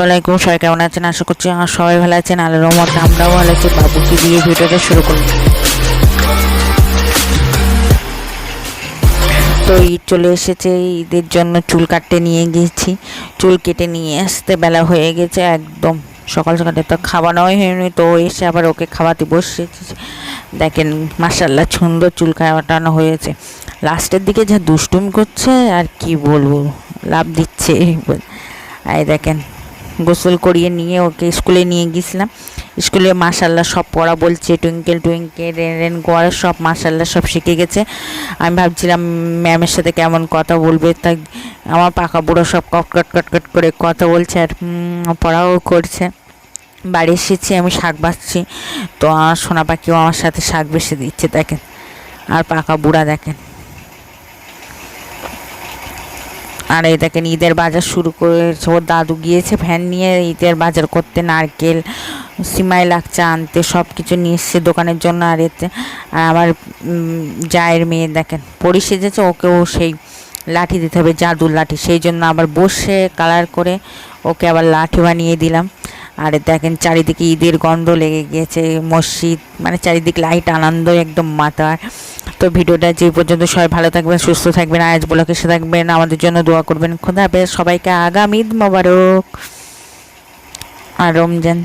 আসসালামাইকুম সবাই কেমন আছেন? আশা করছি আমার সবাই ভালো আছেন। আল্লাহর রহমতে আমরাও ভালো আছি। বাবুকে দিয়ে ভিডিওটা শুরু করলাম তো ঈদ চলে এসেছে, ঈদের জন্য চুল কাটতে নিয়ে গেছি। চুল কেটে নিয়ে আসতে বেলা হয়ে গেছে, একদম সকাল সকালে তো খাওয়ানোই হয়নি। তো এসে আবার ওকে খাওয়াতে বসেছি। দেখেন মাসাল্লাহ সুন্দর চুল কাটানো হয়েছে। লাস্টের দিকে যা দুষ্টুমি করছে, আর কি বলব? লাভ দিচ্ছে। এই দেখেন গোসল করিয়ে নিয়ে ওকে স্কুলে নিয়ে গেছিলাম স্কুলে মাসাল্লাহ সব পড়া বলছে, টুইঙ্কেল টুইঙ্কেল, রেন রেন গোয়ার সব মাসাল্লাহ সব শিখে গেছে। আমি ভাবছিলাম, ম্যামের সাথে কেমন কথা বলবে, তাই আমার পাকা বুড়ো সব কটকট কট কট কট করে কথা বলছে আর পড়াও করছে। বাড়ি এসেছি, আমি শাক বাঁচছি তো আমার সোনা পাখিও আমার সাথে শাক বেশি দিচ্ছে, দেখেন। আর পাকা বুড়া দেখেন। আর এই দেখেন ঈদের বাজার শুরু করেছে। ওর দাদু গিয়েছে, ভ্যান নিয়ে ঈদের বাজার করতে, নারকেল, সিমাই লাগছে আনতে সব কিছু নিয়ে এসছে দোকানের জন্য। আর এতে, আর আমার জায়ের মেয়ে দেখেন, পরি সেজেছে, ওকেও সেই লাঠি দিতে হবে, জাদুর লাঠি। সেই জন্য আবার বসে কালার করে ওকে আবার লাঠি বানিয়ে দিলাম। আর দেখেন চারিদিকে ঈদের গন্ধ লেগে গিয়েছে, মসজিদ মানে চারিদিক লাইট আনন্দ একদম মাতার। তো ভিডিওটা যে পর্যন্ত সবাই ভালো থাকবেন, সুস্থ থাকবেন আয়াজ বলাকে সে থাকবেন। আমাদের জন্য দোয়া করবেন। খোদা হাফেজ। সবাইকে আগামী ঈদ মোবারক। আর রমজান।